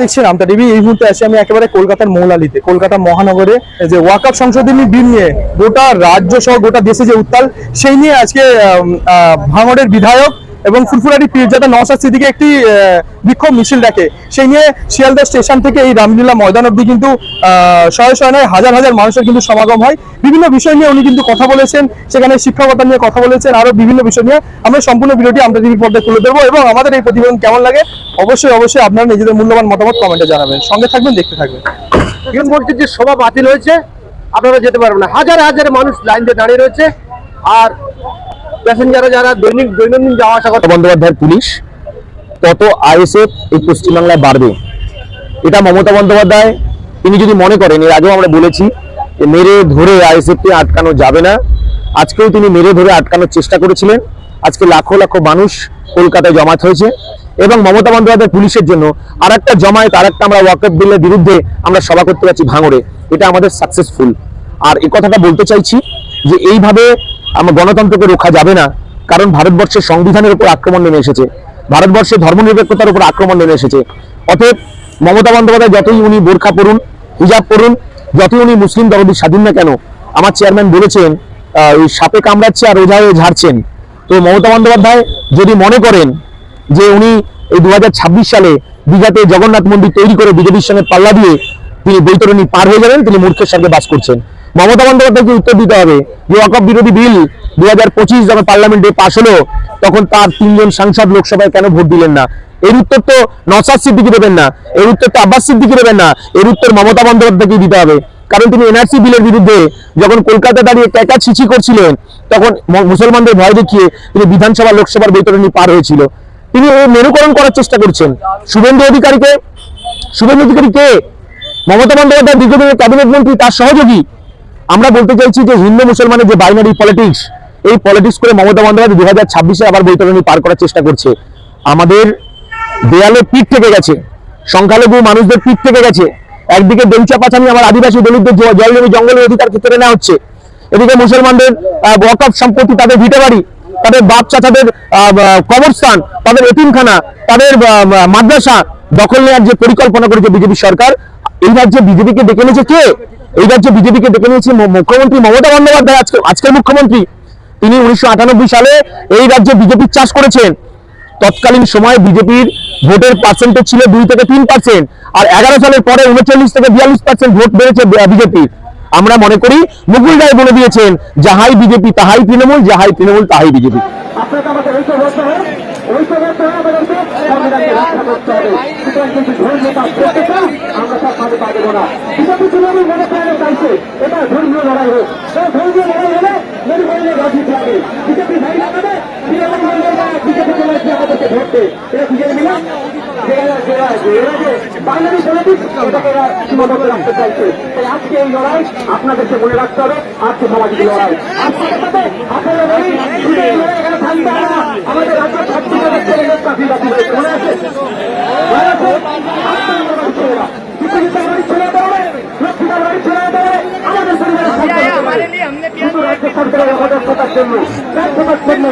দেখছেন আমতা টিভি, এই মুহূর্তে আছি আমি একেবারে কলকাতার মৌলালিতে, কলকাতা মহানগরে। যে ওয়াকআপ সংশোধনী বিল নিয়ে গোটা রাজ্য সহ গোটা দেশে যে উত্তাল, সেই নিয়ে আজকে ভাঙড়ের বিধায়ক এবং ফুরফুরারি পীরজাদা নওশাদ সিদ্দিকে একটি বিক্ষোভ মিছিল ডাকে সেই নিয়ে শিয়ালদা স্টেশন থেকে এই রামলীলা ময়দান অব্দি কিন্তু শয়ে শয়ে নয় হাজার হাজার মানুষের কিন্তু সমাগম হয়। বিভিন্ন বিষয় নিয়ে উনি কিন্তু কথা বলেছেন সেখানে শিক্ষকতা নিয়ে কথা বলেছেন আরও বিভিন্ন বিষয় নিয়ে আমরা সম্পূর্ণ ভিডিওটি আমরা টিভি পর্দায় তুলে দেবো এবং আমাদের এই প্রতিবেদন কেমন লাগে অবশ্যই অবশ্যই আপনারা নিজেদের মূল্যবান মতামত কমেন্টে জানাবেন। সঙ্গে থাকবেন দেখতে থাকবেন। এখন যে সভা বাতিল হয়েছে আপনারা যেতে পারবেন না। হাজার হাজার মানুষ লাইন দিয়ে দাঁড়িয়ে রয়েছে আর প্যাসেঞ্জাররা যারা দৈনিক দৈনন্দিন যাওয়া আসা করে বন্দ্যোপাধ্যায়ের পুলিশ, তত আইএসএফ এই পশ্চিমবাংলায় বাড়বে। এটা মমতা বন্দ্যোপাধ্যায়, তিনি যদি মনে করেন, এর আগেও আমরা বলেছি যে মেরে ধরে আইএসএফকে আটকানো যাবে না। আজকেও তিনি মেরে ধরে আটকানোর চেষ্টা করেছিলেন। আজকে লাখো লাখো মানুষ কলকাতায় জমায়েত হয়েছে। এবং মমতা বন্দ্যোপাধ্যায় পুলিশের জন্য আর একটা জমায়েত আর একটা আমরা ওয়াকফ বিলের বিরুদ্ধে আমরা সভা করতে পারছি ভাঙড়ে। এটা আমাদের সাকসেসফুল আর এই কথাটা বলতে চাইছি যে এইভাবে আমরা গণতন্ত্রকে রোখা যাবে না, কারণ ভারতবর্ষের সংবিধানের উপর আক্রমণ নেমে এসেছে। ভারতবর্ষের ধর্মনিরপেক্ষতার উপর আক্রমণ নেমে এসেছে। অতএব মমতা বন্দ্যোপাধ্যায় যতই উনি বোরখা পরুন, হিজাব পরুন, যতই উনি মুসলিম দরদি স্বাধীন না কেন, আমার চেয়ারম্যান বলেছেন ওই সাপে কামড়াচ্ছে আর ওঝা হয়ে ঝাড়ছেন। তো মমতা বন্দ্যোপাধ্যায় যদি মনে করেন যে উনি এই দু হাজার ছাব্বিশ সালে দীঘাতে জগন্নাথ মন্দির তৈরি করে বিজেপির সঙ্গে পাল্লা দিয়ে তিনি বৈতরণী পার হয়ে যাবেন, তিনি মূর্খের সঙ্গে বাস করছেন। মমতা বন্দ্যোপাধ্যায়কে উত্তর দিতে হবে। যে ওয়াকফ বিরোধী বিল দু হাজার পঁচিশ যখন পার্লামেন্টে পাশ হলো, তখন তার তিনজন সাংসদ লোকসভায় কেন ভোট দিলেন না? এর উত্তর তো নসাদ সিদ্দিকি দেবেন না। এর উত্তর তো আব্বাস সিদ্দিকি দেবেন না। এর উত্তর মমতা বন্দ্যোপাধ্যায়কে দিতে হবে। কারণ তিনি এনআরসি বিলের বিরুদ্ধে যখন কলকাতা দাঁড়িয়ে ট্যাকা ছিচি করছিলেন, তখন মুসলমানদের ভয় দেখিয়ে তিনি বিধানসভা লোকসভার বৈতরণী পার হয়েছিল। তিনি ও মেরুকরণ করার চেষ্টা করছেন। শুভেন্দু অধিকারীকে শুভেন্দু অধিকারী কে? মমতা বন্দ্যোপাধ্যায় দীর্ঘদিনের ক্যাবিনেট মন্ত্রী, তার সহযোগী। আমরা বলতে চাইছি যে হিন্দু মুসলমানের যে বাইনারি পলিটিক্স এই পলিটিক্স করে মমতা বন্দ্যোপাধ্যায় দু হাজার ছাব্বিশে আবার বৈতরণী পার করার চেষ্টা করছে। আমাদের দেয়ালে পিঠ থেকে গেছে সংখ্যালঘু মানুষদের পিঠ থেকে গেছে। একদিকে দেউচা পাচানি আমার আদিবাসী দলিতদের জল জমি জঙ্গলের অধিকারকে কেড়ে নেওয়া হচ্ছে। এদিকে মুসলমানদের ওয়াকফ সম্পত্তি তাদের ভিটে বাড়ি তাদের আহ, আহ, কবরস্থান তাদের এতিমখানা তাদের মাদ্রাসা দখল নেওয়ার যে পরিকল্পনা করেছে বিজেপি সরকার এই রাজ্যে বিজেপিকে ডেকে নিয়েছে কে? এই রাজ্যে বিজেপিকে ডেকে নিয়েছে মুখ্যমন্ত্রী মমতা বন্দ্যোপাধ্যায়। আজকে আজকের মুখ্যমন্ত্রী, তিনি উনিশশো আটানব্বই সালে এই রাজ্যে বিজেপির চাষ করেছেন। তৎকালীন সময়ে বিজেপির ভোটের পার্সেন্টেজ ছিল দুই থেকে তিন পার্সেন্ট আর এগারো সালের পরে উনচল্লিশ থেকে বিয়াল্লিশ পার্সেন্ট ভোট বেড়েছে বিজেপি আমরা মনে করি মুকুল রায় বলে দিয়েছেন, যাহাই বিজেপি তাহাই তৃণমূল, যাহাই তৃণমূল তাহাই বিজেপি। ঐক্যবদ্ধ আমাদেরকে সংবিধানকে রক্ষা করতে হবে মনে প্রাণে চাইছে এটা ধর্মীয় লড়াই হোক এই ধর্মীয় লড়াই হলে আমাদেরকে ভোটবে এটা এটাকে সীমাবদ্ধ রাখতে চাইছে আজকে এই লড়াই আপনাদেরকে মনে রাখতে হবে আজকে সামাজিক লড়াই আজকে আমাদের রাজ্য মনে মনে আমাদের পরিবারের রাজ্য সরকারের অবদক্ষতার জন্য ব্যর্থতার জন্য